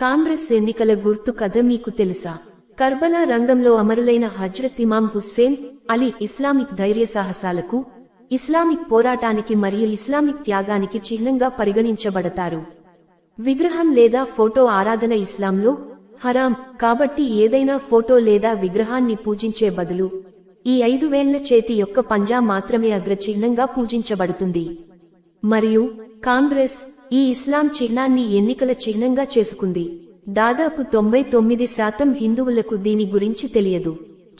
కాంగ్రెస్ ఎన్నికల గుర్తు కథ మీకు తెలుసా? కర్బలా రంగంలో అమరులైన హజ్రత్ ఇమాం హుస్సేన్ అలీ ఇస్లామిక్ ధైర్య సాహసాలకు ఇస్లామిక్ పోరాటానికి మరియు ఇస్లామిక్ త్యాగానికి చిహ్నంగా పరిగణించబడతారు. విగ్రహం లేదా ఫోటో ఆరాధన ఇస్లాంలో హరాం కాబట్టి ఏదైనా ఫోటో లేదా విగ్రహాన్ని పూజించే బదులు ఈ ఐదు వేళ్ళ చేతి యొక్క పంజా మాత్రమే అగ్రచిహ్నంగా పూజించబడుతుంది. మరియు కాంగ్రెస్ ఈ ఇస్లాం చిహ్నాన్ని ఎన్నికల చిహ్నంగా చేసుకుంది. దాదాపు తొంభై తొమ్మిది శాతం హిందువులకు దీని గురించి తెలియదు.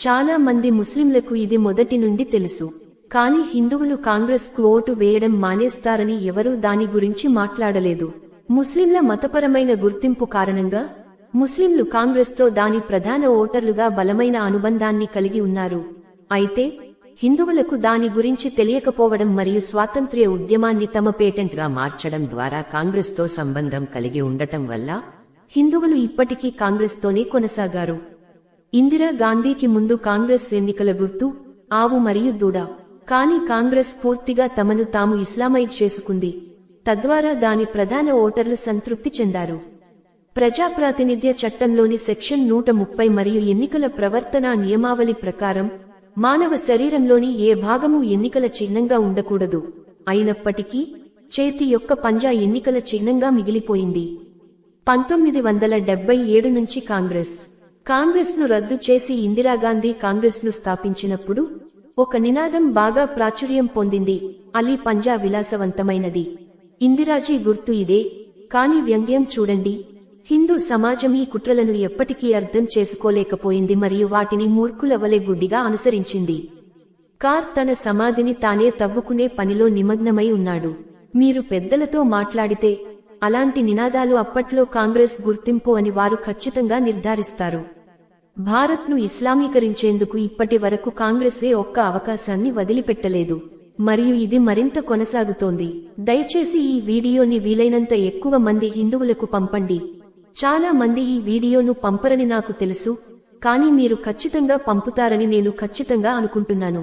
చాలా మంది ముస్లింలకు ఇది మొదటి నుండి తెలుసు. కానీ హిందువులు కాంగ్రెస్కు ఓటు వేయడం మానేస్తారని ఎవరూ దాని గురించి మాట్లాడలేదు. ముస్లింల మతపరమైన గుర్తింపు కారణంగా ముస్లింలు కాంగ్రెస్తో దాని ప్రధాన ఓటర్లుగా బలమైన అనుబంధాన్ని కలిగి ఉన్నారు. అయితే హిందువులకు దాని గురించి తెలియకపోవడం మరియు స్వాతంత్ర్య ఉద్యమాన్ని తమ పేటెంట్గా మార్చడం ద్వారా కాంగ్రెస్తో సంబంధం కలిగి ఉండటం వల్ల హిందువులు ఇప్పటికీ కాంగ్రెస్ తోనే కొనసాగారు. ఇందిరా గాంధీకి ముందు కాంగ్రెస్ ఎన్నికల గుర్తు ఆవు మరియు దూడ. కానీ కాంగ్రెస్ పూర్తిగా తమను తాము ఇస్లామైజ్ చేసుకుంది. తద్వారా దాని ప్రధాన ఓటర్లు సంతృప్తి చెందారు. ప్రజాప్రాతినిధ్య చట్టంలోని సెక్షన్ నూట ముప్పై మరియు ఎన్నికల ప్రవర్తన నియమావళి ప్రకారం మానవ శరీరంలోని ఏ భాగము ఎన్నికల చిహ్నంగా ఉండకూడదు. అయినప్పటికీ చేతి యొక్క పంజా ఎన్నికల చిహ్నంగా మిగిలిపోయింది. పంతొమ్మిది వందల డెబ్బై ఏడు నుంచి కాంగ్రెస్. కాంగ్రెస్ను రద్దు చేసి ఇందిరాగాంధీ కాంగ్రెస్ను స్థాపించినప్పుడు ఒక నినాదం బాగా ప్రాచుర్యం పొందింది. అలీ పంజా విలాసవంతమైనది. ఇందిరాజీ గుర్తు ఇదే. కాని వ్యంగ్యం చూడండి. హిందూ సమాజం ఈ కుట్రలను ఎప్పటికీ అర్థం చేసుకోలేకపోయింది మరియు వాటిని మూర్ఖుల వలె గుడ్డిగా అనుసరించింది. కార్ తన సమాధిని తానే తవ్వుకునే పనిలో నిమగ్నమై ఉన్నాడు. మీరు పెద్దలతో మాట్లాడితే అలాంటి నినాదాలు అప్పట్లో కాంగ్రెస్ గుర్తింపు అని వారు ఖచ్చితంగా నిర్ధారిస్తారు. భారత్ను ఇస్లామీకరించేందుకు ఇప్పటి వరకు కాంగ్రెసే ఒక్క అవకాశాన్ని వదిలిపెట్టలేదు. మరియు ఇది మరింత కొనసాగుతోంది. దయచేసి ఈ వీడియోని వీలైనంత ఎక్కువ మంది హిందువులకు పంపండి. చాలా మంది ఈ వీడియోను పంపరని నాకు తెలుసు కానీ మీరు ఖచ్చితంగా పంపుతారని నేను ఖచ్చితంగా అనుకుంటున్నాను.